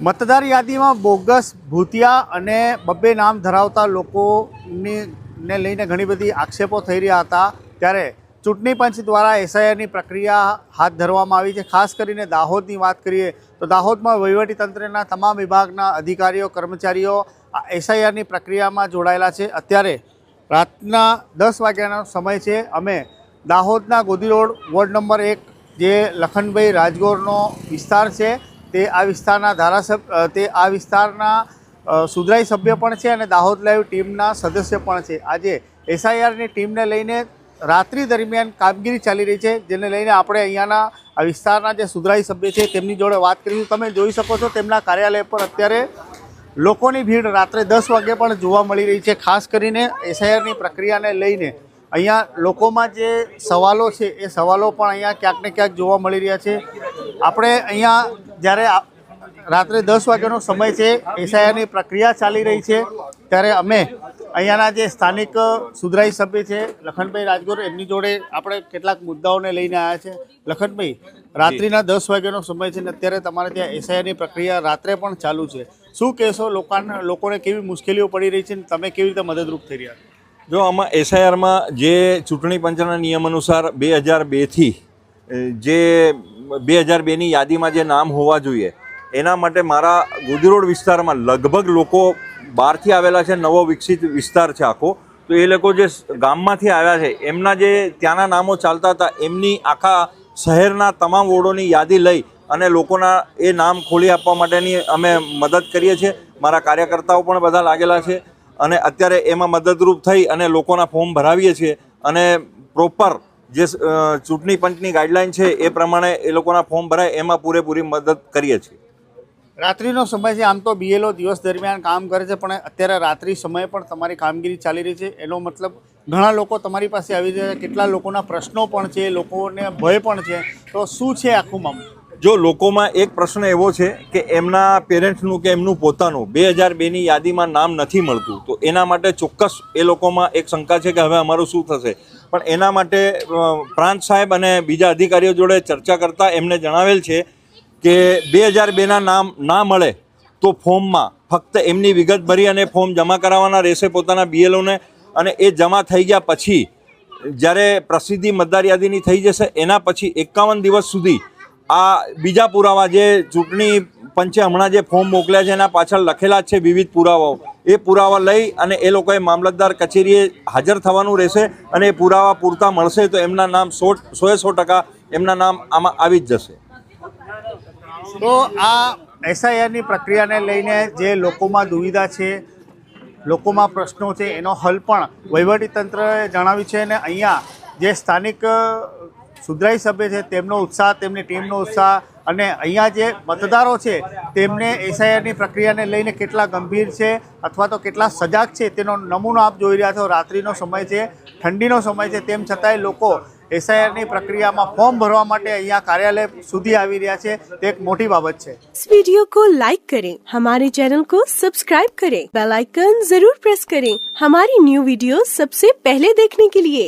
મતદાર યાદીમાં બોગસ, ભૂતિયા અને બબ્બે નામ ધરાવતા લોકોની ને લઈને ઘણી બધી આક્ષેપો થઈ રહ્યા હતા. ત્યારે ચૂંટણી પંચ દ્વારા એસઆઈઆરની પ્રક્રિયા હાથ ધરવામાં આવી છે. ખાસ કરીને દાહોદની વાત કરીએ તો દાહોદમાં વહીવટીતંત્રના તમામ વિભાગના અધિકારીઓ, કર્મચારીઓ આ એસઆઈઆરની પ્રક્રિયામાં જોડાયેલા છે. અત્યારે રાતના દસ વાગ્યાનો સમય છે. અમે દાહોદના ગોદી રોડ વોર્ડ નંબર એક, જે લખનભાઈ રાજગોરનો વિસ્તાર છે તે આ વિસ્તારના ધારાસભ્ય તે આ વિસ્તારના સુધરાઈ સભ્ય પણ છે અને દાહોદ લાઈવ ટીમના સદસ્ય પણ છે. આજે એસઆઈઆરની ટીમને લઈને રાત્રિ દરમિયાન કામગીરી ચાલી રહી છે, જેને લઈને આપણે અહીંયાના, આ વિસ્તારના જે સુધરાઈ સભ્ય છે, તેમની જોડે વાત કરીશું તમે જોઈ શકો છો તેમના કાર્યાલય પર અત્યારે લોકોની ભીડ રાત્રે દસ વાગે પણ જોવા મળી રહી છે. ખાસ કરીને એસઆઈઆરની પ્રક્રિયાને લઈને અહીંયા લોકોમાં જે સવાલો છે, એ સવાલો પણ અહીંયા ક્યાંક ને ક્યાંક જોવા મળી રહ્યા છે. આપણે અહીંયા જ્યારે રાત્રે દસ વાગ્યાનો સમય છે, એસઆઈઆરની પ્રક્રિયા ચાલી રહી છે, ત્યારે અમે અહીંયાના જે સ્થાનિક સુધરાઈ સભ્ય છે, લખનભાઈ રાજગોર, એમની જોડે આપણે કેટલાક મુદ્દાઓને લઈને આવ્યા છે. લખનભાઈ, રાત્રિના દસ વાગ્યાનો સમય છે ને અત્યારે તમારે ત્યાં એસઆઈઆરની પ્રક્રિયા રાત્રે પણ ચાલુ છે. શું કહેશો લોકોને લોકોને કેવી મુશ્કેલીઓ પડી રહી છે ને તમે કેવી રીતે મદદરૂપ થઈ રહ્યા જો આમાં એસઆઈઆરમાં જે ચૂંટણી પંચના નિયમ અનુસાર બે હજાર બેથી જે બે હજાર બેની યાદીમાં જે નામ હોવા જોઈએ, એના માટે મારા ગુજરોડ વિસ્તારમાં લગભગ લોકો બહારથી આવેલા છે, નવો વિકસિત વિસ્તાર છે આખો. તો એ લોકો જે ગામમાંથી આવ્યા છે, એમના જે ત્યાંના નામો ચાલતા હતા, એમની આખા શહેરના તમામ વોર્ડોની યાદી લઈ અને લોકોના એ નામ ખોલી આપવા માટેની અમે મદદ કરીએ છીએ. મારા કાર્યકર્તાઓ પણ બધા લાગેલા છે અને અત્યારે એમાં મદદરૂપ થઈ અને લોકોના ફોર્મ ભરાવીએ છીએ અને પ્રોપર જે ચૂંટણી પંચની ગાઈડલાઈન છે એ પ્રમાણે એ લોકોના ફોર્મ ભરાય એમાં પૂરેપૂરી મદદ કરીએ છીએ. રાત્રિનો સમય છે આમ તો બીએલઓ દિવસ દરમિયાન કામ કરે છે પણ અત્યારે રાત્રિ સમયે પણ તમારી કામગીરી ચાલી રહી છે. એનો મતલબ ઘણા લોકો તમારી પાસે આવી રહ્યા છે કેટલા લોકોના પ્રશ્નો પણ છે લોકોને ભય પણ છે. તો શું છે આખું મામલું? જો લોકોમાં એક પ્રશ્ન એવો છે કે એમના પેરેન્ટ્સનું કે એમનું પોતાનું બે હજાર બેની યાદીમાં નામ નથી મળતું તો એના માટે ચોક્કસ એ લોકોમાં એક શંકા છે કે હવે અમારું શું થશે? પણ એના માટે પ્રાંત સાહેબ અને બીજા અધિકારીઓ જોડે ચર્ચા કરતાં એમને જણાવેલ છે કે બે હજાર બેના નામ ના મળે તો ફોર્મમાં ફક્ત એમની વિગત ભરી અને ફોર્મ જમા કરાવવાના રહેશે પોતાના બીએલઓને અને એ જમા થઈ ગયા પછી જ્યારે પ્રસિદ્ધિ મતદાર યાદીની થઈ જશે, એના પછી એકાવન દિવસ સુધી આ બીજા પુરાવા જે ચૂંટણી પંચે હમણાં જે ફોર્મ મોકલ્યા છે એના પાછળ લખેલા છે વિવિધ પુરાવાઓ. એ પુરાવા લઈ અને એ લોકોએ મામલતદાર કચેરીએ હાજર થવાનું રહેશે અને એ પુરાવા પૂરતા મળશે તો એમના નામ સો સોએ સો ટકા એમના નામ આમાં આવી જ જશે. તો આ એસઆઈઆરની પ્રક્રિયાને લઈને જે લોકોમાં દુવિધા છે, લોકોમાં પ્રશ્નો છે, એનો હલ પણ વહીવટીતંત્રએ જણાવ્યું છે અને અહીંયા જે સ્થાનિક સુધરાઈ સભ્ય છે, તેમનો ઉત્સાહ, તેમની ટીમનો ઉત્સાહ અને અહીંયા જે મતદારો છે તેમને એસઆઈઆરની પ્રક્રિયાને લઈને કેટલા ગંભીર છે અથવા તો કેટલા સજાગ છે તેનો નમૂનો આપ જોઈ રહ્યા છો રાત્રિનો સમય છે ઠંડીનો સમય છે તેમ છતાંય લોકો એસઆઈઆરની પ્રક્રિયામાં ફોર્મ ભરવા માટે અહીંયા કાર્યાલય સુધી આવી રહ્યા છે તે એક મોટી બાબત છે इस वीडियो को लाइक करें हमारे चैनल को सब्सक्राइब करें बेल आइकन जरूर प्रेस करें हमारी न्यू वीडियो सबसे पहले देखने के लिए